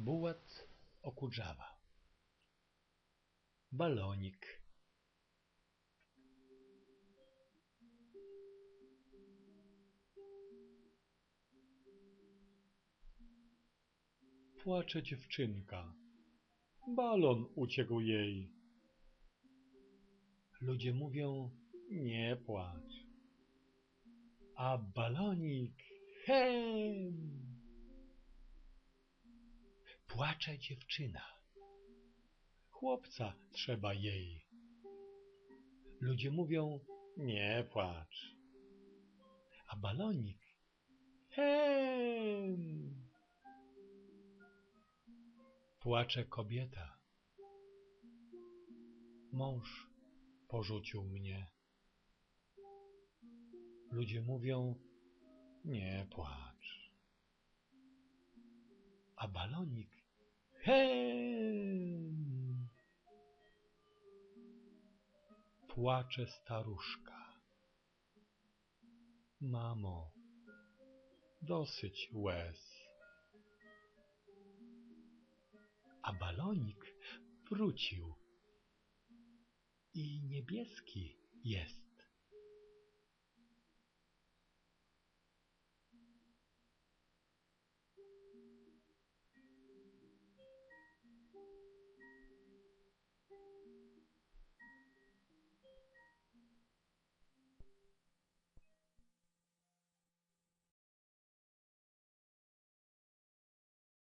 Bułat okudrzawa. Balonik. Płacze dziewczynka. Balon uciekł jej. Ludzie mówią, nie płacz. A balonik, hem! Płacze dziewczyna. Chłopca trzeba jej. Ludzie mówią, nie płacz. A balonik! Płacze kobieta. Mąż porzucił mnie. Ludzie mówią, nie płacz. A balonik, Płacze staruszka. Mamo, dosyć łez. A balonik wrócił i niebieski jest.